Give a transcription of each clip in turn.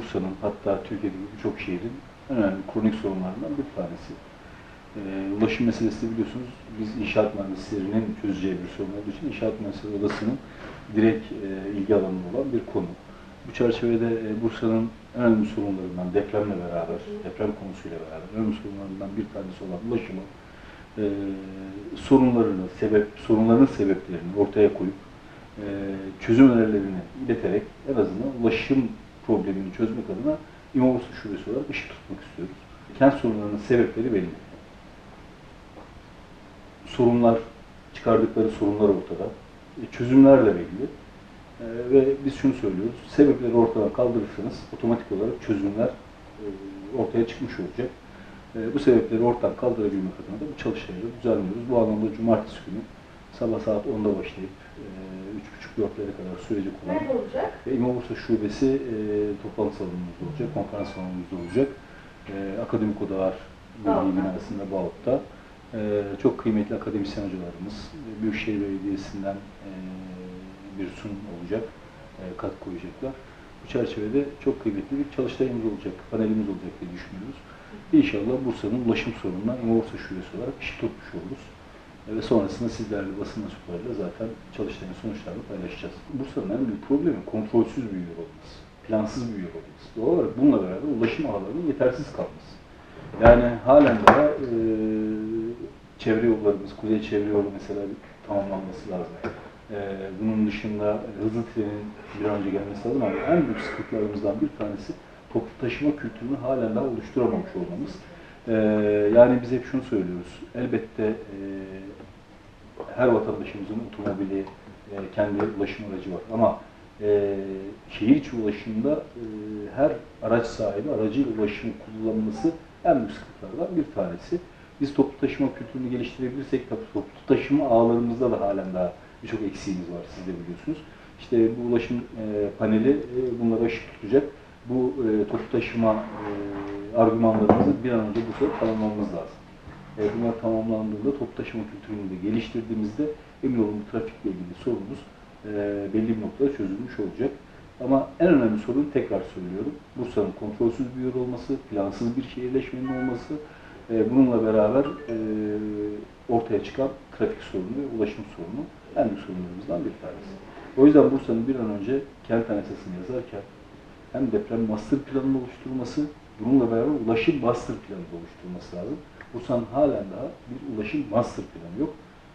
Bursa'nın hatta Türkiye'deki birçok şehrin önemli kronik sorunlarından bir tanesi. E, ulaşım meselesi biliyorsunuz biz inşaat mühendislerinin çözeceği bir sorun olduğu için inşaat mühendisleri odasının direkt e, ilgi alanında olan bir konu. Bu çerçevede e, Bursa'nın önemli sorunlarından depremle beraber, deprem konusuyla beraber önemli sorunlarından bir tanesi olan ulaşımı e, sorunlarını, sebep, sorunların sebeplerini ortaya koyup e, çözüm önerilerini ileterek en azından ulaşım problemini çözmek adına İmamoğlu Şubesi olarak ışık tutmak istiyoruz. Kent sorunlarının sebepleri belli. Sorunlar, çıkardıkları sorunlar ortada. E, çözümler de belli. E, ve biz şunu söylüyoruz, sebepleri ortadan kaldırırsanız otomatik olarak çözümler e, ortaya çıkmış olacak. E, bu sebepleri ortadan kaldırabilmek adına da bu çalışmaları düzenliyoruz. Bu anlamda cumartesi günü sabah saat 10'da başlayıp e, 3.30-4'lere kadar sürecek olan Nerede olacak? e, İmam Bursa Şubesi e, toplantı salonumuzda olacak, konferans salonumuzda olacak. E, Akademik Odalar Birliği binasında Bağlık'ta. E, çok kıymetli akademisyen hocalarımız, Büyükşehir Belediyesi'nden e, bir sunum olacak, e, katkı koyacaklar. Bu çerçevede çok kıymetli bir çalıştayımız olacak, panelimiz olacak diye düşünüyoruz. İnşallah Bursa'nın ulaşım sorununa İmam Bursa Şubesi olarak ışık tutmuş oluruz. E, Ve sonrasında sizlerle basın mensuplarıyla zaten çalıştayın sonuçlarını paylaşacağız. Bursa'nın en büyük problemi kontrolsüz büyüyor olması, plansız büyüyor olması. Doğal olarak bununla beraber ulaşım ağlarının yetersiz kalması. Yani halen daha e, çevre yollarımız, kuzey çevre yolu mesela tamamlanması lazım. E, bunun dışında hızlı trenin bir önce gelmesi lazım ama en büyük sıkıntılarımızdan bir tanesi toplu taşıma kültürünü halen daha oluşturamamış olmamız. E, yani biz hep şunu söylüyoruz. Elbette e, her vatandaşımızın otomobili, e, kendi ulaşım aracı var. Ama e, şehir içi ulaşımda e, her araç sahibi aracıyla ulaşımı kullanması en büyük sıkıntılardan bir tanesi. Biz toplu taşıma kültürünü geliştirebilirsek toplu taşıma ağlarımızda da halen daha birçok eksiğimiz var siz de biliyorsunuz. İşte bu ulaşım e, paneli e, bunlara ışık tutacak. Bu e, toplu taşıma e, argümanlarımızı bir an önce bu sefer tamamlamamız lazım. E, bunlar tamamlandığında toplu taşıma kültürünü de geliştirdiğimizde emin olun trafikle ilgili sorunumuz e, belli bir noktada çözülmüş olacak. Ama en önemli sorun tekrar söylüyorum. Bursa'nın kontrolsüz bir yer olması, plansız bir şehirleşmenin olması, e, bununla beraber e, ortaya çıkan trafik sorunu ve ulaşım sorunu en büyük sorunlarımızdan bir tanesi. O yüzden Bursa'nın bir an önce kent anayasasını yazarken hem deprem master planını oluşturması, bununla beraber ulaşım master planı da oluşturması lazım. Bursa'nın halen daha bir ulaşım master planı yok.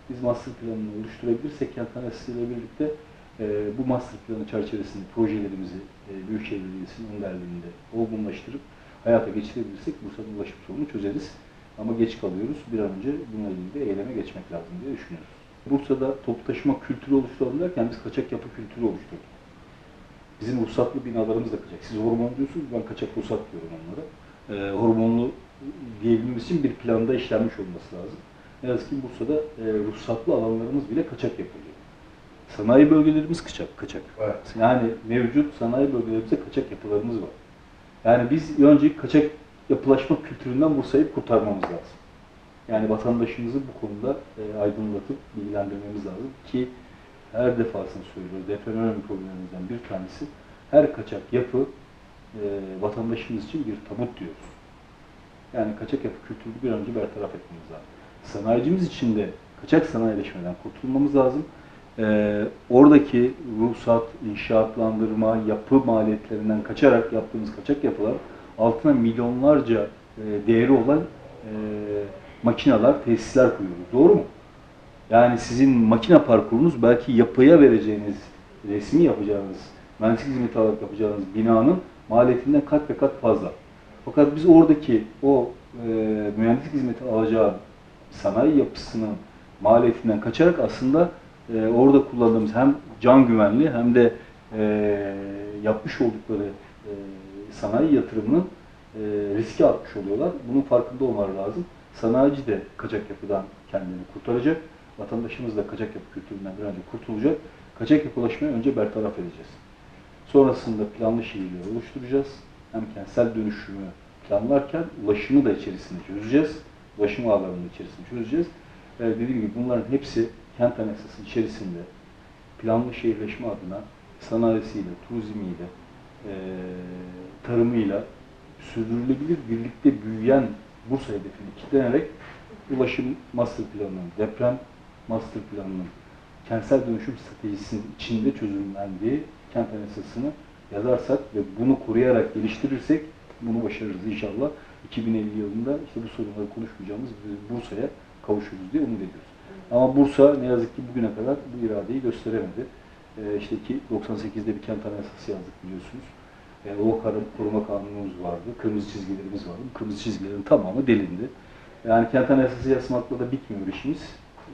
Biz master planını oluşturabilirsek kent anayasasıyla birlikte e, bu master planı çerçevesinde projelerimizi e, Büyükşehir Belediyesi'nin önderliğinde olgunlaştırıp hayata geçirebilirsek Bursa'nın ulaşım sorununu çözeriz. Ama geç kalıyoruz. Bir an önce bununla ilgili de eyleme geçmek lazım diye düşünüyoruz. Bursa'da toplu taşıma kültürü oluşturalım derken biz kaçak yapı kültürü oluşturduk. Bizim ruhsatlı binalarımız da kaçak. Siz hormon diyorsunuz, ben kaçak ruhsat diyorum onlara. E, hormonlu diyebilmemiz için bir planda işlenmiş olması lazım. Ne yazık ki Bursa'da e, ruhsatlı alanlarımız bile kaçak yapılıyor. Sanayi bölgelerimiz kaçak, kaçak. Evet. Yani mevcut sanayi bölgelerimizde kaçak yapılarımız var. Yani biz önce kaçak yapılaşma kültüründen Bursa'yı kurtarmamız lazım. Yani vatandaşımızı bu konuda e, aydınlatıp bilgilendirmemiz lazım ki her defasında söylüyoruz. Deprem önemli problemlerimizden bir tanesi her kaçak yapı e, vatandaşımız için bir tabut diyoruz. Yani kaçak yapı kültürünü bir önce bertaraf etmemiz lazım. Sanayicimiz için de kaçak sanayileşmeden kurtulmamız lazım. Ee, oradaki ruhsat, inşaatlandırma, yapı maliyetlerinden kaçarak yaptığımız kaçak yapılar altına milyonlarca e, değeri olan e, makineler, tesisler koyuyoruz. Doğru mu? Yani sizin makine parkurunuz belki yapıya vereceğiniz, resmi yapacağınız, mühendislik hizmeti alarak yapacağınız binanın maliyetinden kat ve kat fazla. Fakat biz oradaki o e, mühendislik hizmeti alacağı sanayi yapısının maliyetinden kaçarak aslında e, orada kullandığımız hem can güvenliği hem de e, yapmış oldukları e, sanayi yatırımının e, riske atmış oluyorlar. Bunun farkında olmaları lazım. Sanayici de kaçak yapıdan kendini kurtaracak. Vatandaşımız da kaçak yapı kültüründen bir önce kurtulacak. Kaçak yapılaşmayı önce bertaraf edeceğiz. Sonrasında planlı şehirleri oluşturacağız. Hem kentsel dönüşümü planlarken ulaşımı da içerisinde çözeceğiz. Ulaşım ağlarının içerisinde çözeceğiz. Ee, dediğim gibi bunların hepsi kent anayasası içerisinde planlı şehirleşme adına sanayisiyle, turizmiyle, e, tarımıyla sürdürülebilir birlikte büyüyen Bursa hedefini kitlenerek ulaşım master planının, deprem master planının kentsel dönüşüm stratejisinin içinde çözümlendiği kent anayasasını yazarsak ve bunu koruyarak geliştirirsek bunu başarırız inşallah. 2050 yılında işte bu sorunları konuşmayacağımız Bursa'ya kavuşuruz diye umut ediyoruz. Ama Bursa ne yazık ki bugüne kadar bu iradeyi gösteremedi. Ee, işte ki 98'de bir kent anayasası yazdık biliyorsunuz. Ee, o koruma kanunumuz vardı, kırmızı çizgilerimiz vardı. Kırmızı çizgilerin tamamı delindi. Yani kent anayasası yazmakla da bitmiyor işimiz.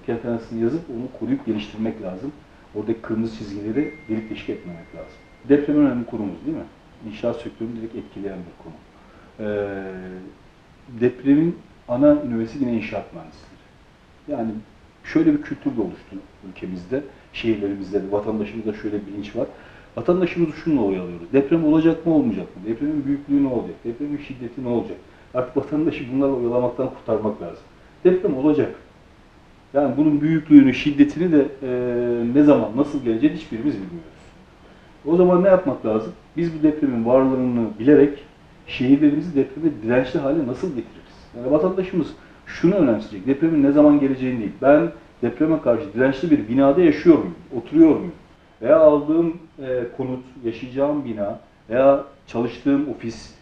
Anayasasını yazıp onu koruyup geliştirmek lazım. Oradaki kırmızı çizgileri delik deşik etmemek lazım. Deprem önemli konumuz değil mi? İnşaat sektörünü direkt etkileyen bir konu. Ee, depremin ana nüvesi yine inşaat mühendisleri. Yani şöyle bir kültür de oluştu ülkemizde, şehirlerimizde de, vatandaşımızda şöyle bir bilinç var. Vatandaşımızı şununla oyalıyoruz. Deprem olacak mı olmayacak mı? Depremin büyüklüğü ne olacak? Depremin şiddeti ne olacak? Artık vatandaşı bunlarla oyalamaktan kurtarmak lazım. Deprem olacak. Yani bunun büyüklüğünü, şiddetini de e, ne zaman, nasıl geleceğini hiçbirimiz bilmiyoruz. O zaman ne yapmak lazım? Biz bu depremin varlığını bilerek şehirlerimizi depreme dirençli hale nasıl getiririz? Yani vatandaşımız şunu önemseyecek, depremin ne zaman geleceğini değil. Ben depreme karşı dirençli bir binada yaşıyor muyum, oturuyor muyum? Veya aldığım e, konut, yaşayacağım bina veya çalıştığım ofis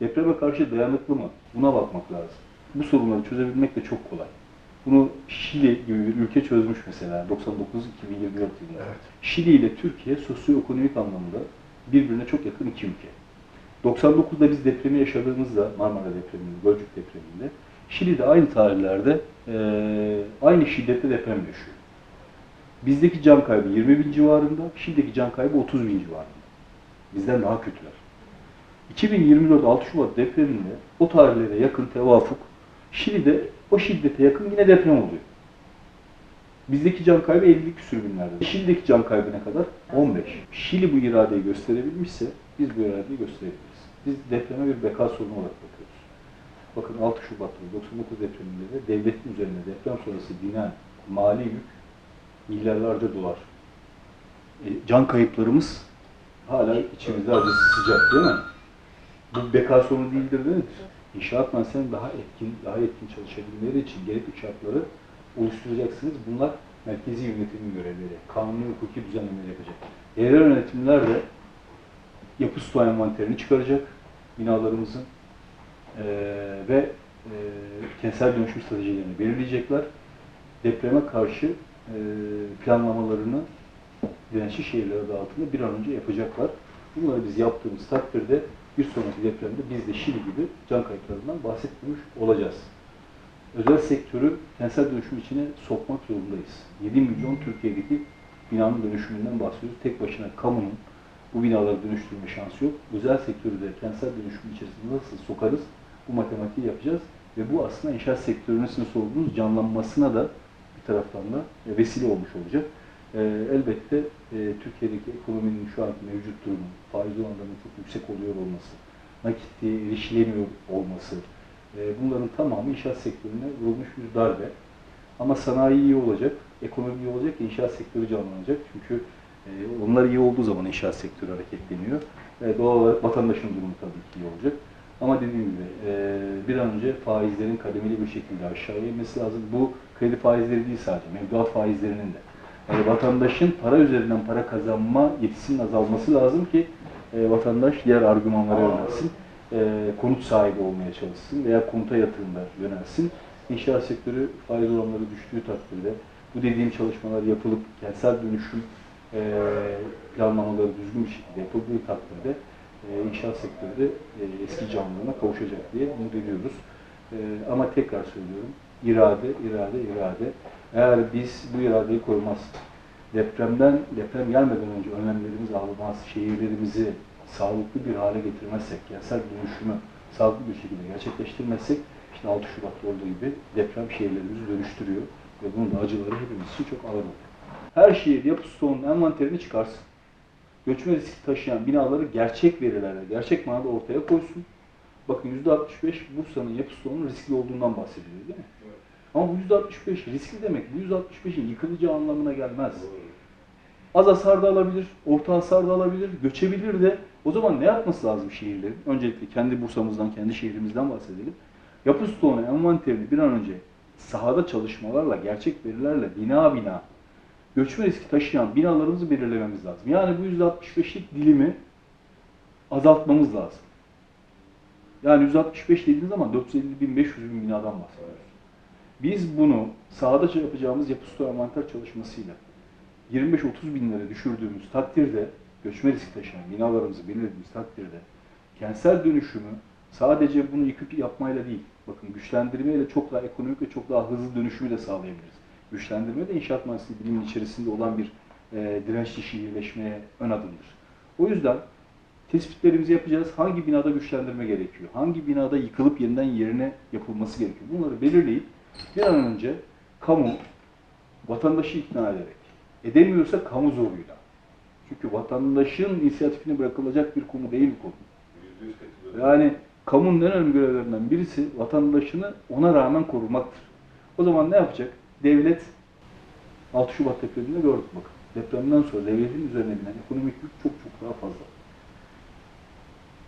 depreme karşı dayanıklı mı? Buna bakmak lazım. Bu sorunları çözebilmek de çok kolay. Bunu Şili gibi bir ülke çözmüş mesela 99-2024 yılında. Evet. Şili ile Türkiye sosyoekonomik anlamda birbirine çok yakın iki ülke. 99'da biz depremi yaşadığımızda Marmara depreminde, Gölcük depreminde Şili'de aynı tarihlerde eee, aynı şiddette deprem yaşıyor. Bizdeki can kaybı 20 bin civarında, Şili'deki can kaybı 30 bin civarında. Bizden daha kötüler. 2024 6 Şubat depreminde o tarihlere yakın tevafuk Şili'de o şiddete yakın yine deprem oluyor. Bizdeki can kaybı 50 küsür binlerde. Şili'deki can kaybı ne kadar? 15. Şili bu iradeyi gösterebilmişse biz bu iradeyi gösterebiliriz. Biz depreme bir beka sorunu olarak bakıyoruz. Bakın 6 Şubat'ta 99 depreminde de devletin üzerine deprem sonrası binen mali yük milyarlarca dolar. E, can kayıplarımız hala içimizde acısı sıcak değil mi? Bu beka sorunu değildir değil mi? İnşaat mühendislerinin daha etkin, daha etkin çalışabilmeleri için gerekli şartları oluşturacaksınız. Bunlar merkezi yönetimin görevleri. Kanuni hukuki düzenlemeleri yapacak. Yerel yönetimler de yapı stoğu envanterini çıkaracak binalarımızın Eee, ve eee kentsel dönüşüm stratejilerini belirleyecekler. Depreme karşı eee, planlamalarını dirençli şehirler adı altında bir an önce yapacaklar. Bunları biz yaptığımız takdirde bir sonraki depremde biz de Şili gibi can kayıplarından bahsetmemiş olacağız. Özel sektörü kentsel dönüşüm içine sokmak zorundayız. 7 milyon Türkiye'deki binanın dönüşümünden bahsediyoruz. Tek başına kamunun bu binaları dönüştürme şansı yok. Özel sektörü de kentsel dönüşüm içerisinde nasıl sokarız? Bu matematiği yapacağız. Ve bu aslında inşaat sektörünün sizin sorduğunuz canlanmasına da bir taraftan da vesile olmuş olacak. E, elbette e, Türkiye'deki ekonominin şu anki mevcut durumu, faiz oranlarının çok yüksek oluyor olması, nakitliğe erişilemiyor olması, e, bunların tamamı inşaat sektörüne vurulmuş bir darbe. Ama sanayi iyi olacak, ekonomi iyi olacak, inşaat sektörü canlanacak. Çünkü e, onlar iyi olduğu zaman inşaat sektörü hareketleniyor. E, doğal olarak vatandaşın durumu tabii ki iyi olacak. Ama dediğim gibi e, bir an önce faizlerin kademeli bir şekilde aşağıya inmesi lazım. Bu kredi faizleri değil sadece, mevduat faizlerinin de. Yani vatandaşın para üzerinden para kazanma yetisinin azalması lazım ki e, vatandaş diğer argümanlara yönelsin. E, konut sahibi olmaya çalışsın veya konuta yatırımda yönelsin. İnşaat sektörü faiz oranları düştüğü takdirde bu dediğim çalışmalar yapılıp kentsel dönüşüm e, planlamaları düzgün bir şekilde yapıldığı takdirde e, inşaat sektörü de e, eski canlılığına kavuşacak diye umut ediyoruz. E, ama tekrar söylüyorum, irade, irade, irade. Eğer biz bu iradeyi korumaz, depremden, deprem gelmeden önce önlemlerimizi almaz, şehirlerimizi sağlıklı bir hale getirmezsek, kentsel dönüşümü sağlıklı bir şekilde gerçekleştirmezsek, işte 6 Şubat'ta olduğu gibi deprem şehirlerimizi dönüştürüyor ve bunun da acıları hepimiz için çok ağır oluyor. Her şehir yapı stoğunun envanterini çıkarsın göçme riski taşıyan binaları gerçek verilerle, gerçek manada ortaya koysun. Bakın %65 Bursa'nın yapı stoğunun riskli olduğundan bahsediliyor değil mi? Ama bu %65 riskli demek, bu %65'in yıkılacağı anlamına gelmez. Az hasar da alabilir, orta hasar da alabilir, göçebilir de. O zaman ne yapması lazım şehirlerin? Öncelikle kendi Bursa'mızdan, kendi şehrimizden bahsedelim. Yapı stoğunu, envanterini bir an önce sahada çalışmalarla, gerçek verilerle bina bina göçme riski taşıyan binalarımızı belirlememiz lazım. Yani bu %65'lik dilimi azaltmamız lazım. Yani 165 dediğiniz zaman 450 bin 500 bin binadan bahsediyoruz. Biz bunu sahada yapacağımız yapı stoğu envanter çalışmasıyla 25-30 binlere düşürdüğümüz takdirde göçme riski taşıyan binalarımızı belirlediğimiz takdirde kentsel dönüşümü sadece bunu yıkıp yapmayla değil, bakın güçlendirmeyle çok daha ekonomik ve çok daha hızlı dönüşümü de sağlayabiliriz. Güçlendirme de inşaat mühendisliği biliminin içerisinde olan bir e, dirençli şehirleşmeye ön adımdır. O yüzden tespitlerimizi yapacağız. Hangi binada güçlendirme gerekiyor? Hangi binada yıkılıp yeniden yerine yapılması gerekiyor? Bunları belirleyip bir an önce kamu vatandaşı ikna ederek, edemiyorsa kamu zoruyla. Çünkü vatandaşın inisiyatifine bırakılacak bir konu değil bu konu. Yani kamunun en önemli görevlerinden birisi vatandaşını ona rağmen korumaktır. O zaman ne yapacak? Devlet 6 Şubat depreminde gördük bakın. Depremden sonra devletin üzerine binen ekonomik yük çok çok daha fazla.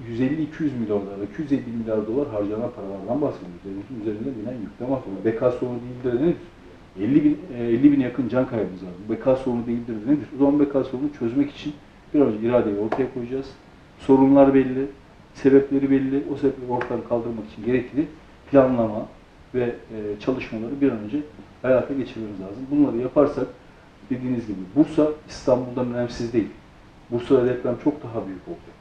150-200 milyar dolar, 250 milyar dolar harcanan paralardan bahsediyoruz. Devletin üzerine binen yükten bahsediyoruz. Beka sorunu değildir de nedir? 50 bin, e, 50 bin yakın can kaybımız var. Beka sorunu değildir de nedir? O zaman beka sorununu çözmek için bir önce iradeyi ortaya koyacağız. Sorunlar belli, sebepleri belli. O sebepleri ortadan kaldırmak için gerekli planlama ve e, çalışmaları bir an önce hayata geçirmemiz lazım. Bunları yaparsak dediğiniz gibi Bursa İstanbul'dan önemsiz değil. Bursa'da deprem çok daha büyük olacak.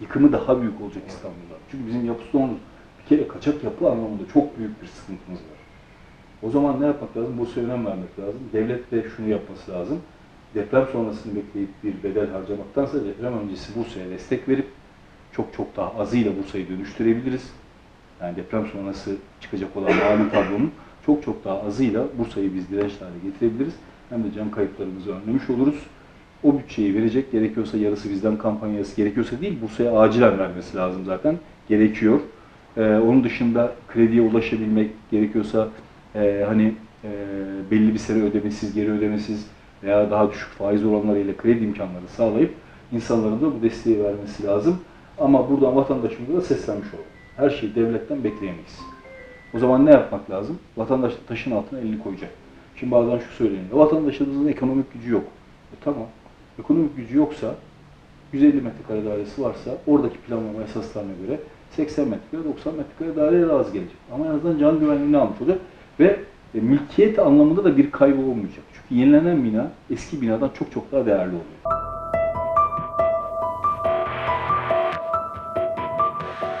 Yıkımı daha büyük olacak İstanbul'da. Çünkü bizim yapı stoğumuz bir kere kaçak yapı anlamında çok büyük bir sıkıntımız var. O zaman ne yapmak lazım? Bursa'ya önem vermek lazım. Devlet de şunu yapması lazım. Deprem sonrasını bekleyip bir bedel harcamaktansa deprem öncesi Bursa'ya destek verip çok çok daha azıyla Bursa'yı dönüştürebiliriz. Yani deprem sonrası çıkacak olan mali tablonun çok çok daha azıyla Bursa'yı biz dirençli hale getirebiliriz. Hem de can kayıplarımızı önlemiş oluruz. O bütçeyi verecek, gerekiyorsa yarısı bizden kampanyası gerekiyorsa değil, Bursa'ya acilen vermesi lazım zaten. Gerekiyor. Ee, onun dışında krediye ulaşabilmek gerekiyorsa e, hani e, belli bir süre ödemesiz, geri ödemesiz veya daha düşük faiz oranlarıyla kredi imkanları sağlayıp insanların da bu desteği vermesi lazım. Ama buradan vatandaşımıza da seslenmiş olalım. Her şeyi devletten bekleyemeyiz. O zaman ne yapmak lazım? Vatandaş da taşın altına elini koyacak. Şimdi bazen şu söyleniyor. Vatandaşımızın ekonomik gücü yok. E, tamam. Ekonomik gücü yoksa 150 metrekare dairesi varsa oradaki planlama esaslarına göre 80 metrekare, 90 metrekare daireye razı gelecek. Ama en azından can güvenliğini almış ve e, mülkiyet anlamında da bir kaybı olmayacak. Çünkü yenilenen bina eski binadan çok çok daha değerli oluyor.